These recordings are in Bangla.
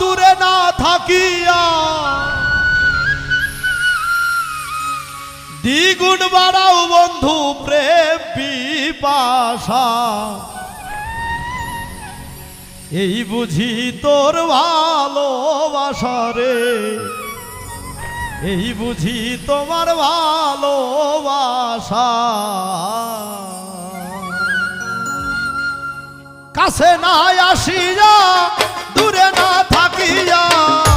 দূরে না থাকিয়া। দ্বিগুণ বাড়াও বন্ধু প্রেম পিপাসা। এই বুঝি তোর ভালোবাসা রে। এই বুঝি তোমার ভালোবাসা। কাছে না আসিয়া, দূরে না থাকিয়া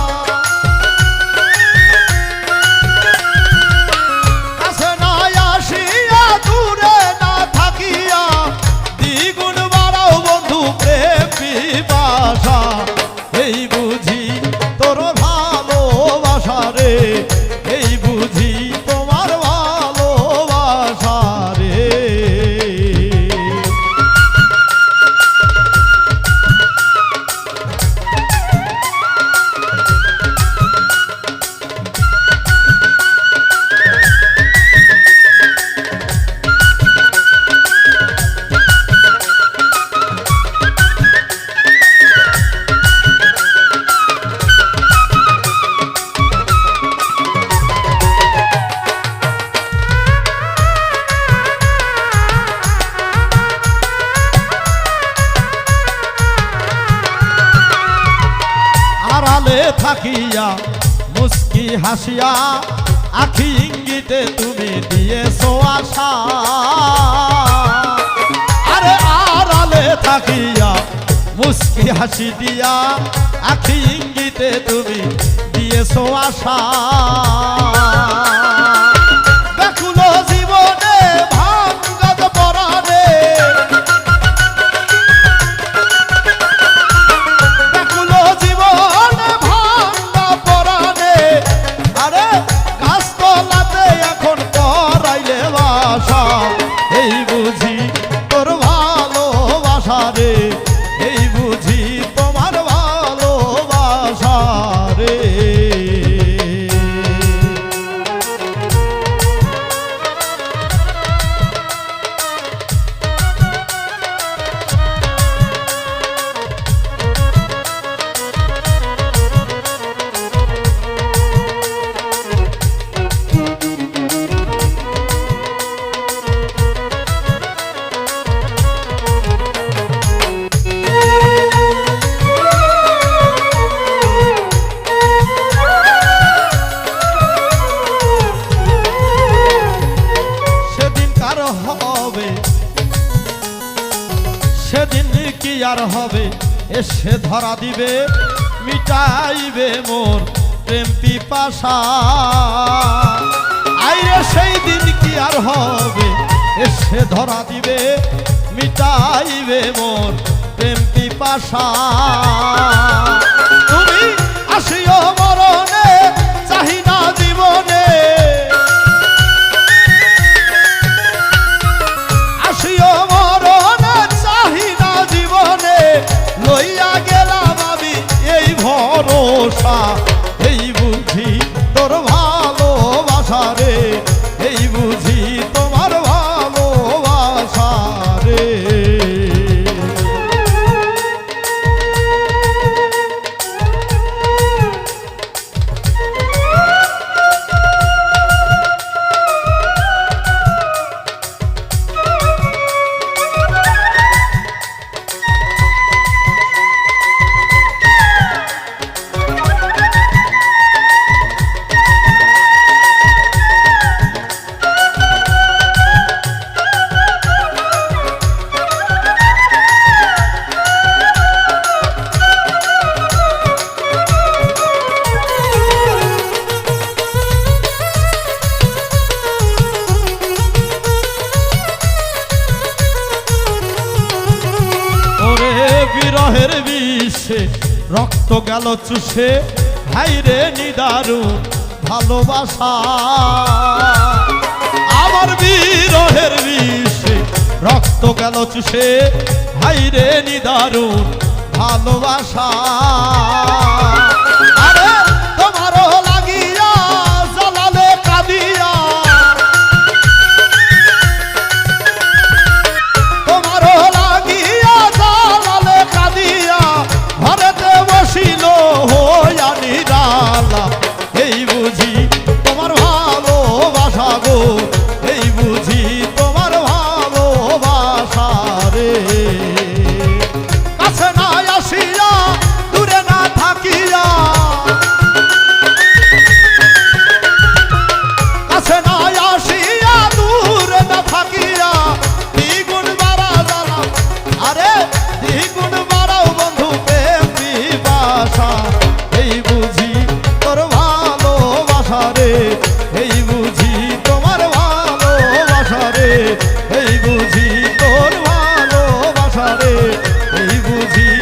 থাকিয়া, মুস্কি হাসিয়া, আখি ইঙ্গিতে তুমি দিয়েছ আশা। আরে আড়ালে থাকিয়া, মুস্কি হাসি দিয়া, আখি ইঙ্গিতে তুমি দিয়েছ আশা। সেদিন কি আর হবে, এসে ধরা দিবে, মিটাইবে মোর প্রেম পিপাসা। আইরে সেই দিন কি আর হবে, এসে ধরা দিবে, মিটাইবে মোর প্রেম পিপাসা। far. বিরহের বিষে, রক্ত গেল চুষে, ভাইরে নিদারু ভালোবাসা। আমার বিরহের বিষে, রক্ত গেল চুষে, ভাইরে নিদারু ভালোবাসা। vivo, vivo.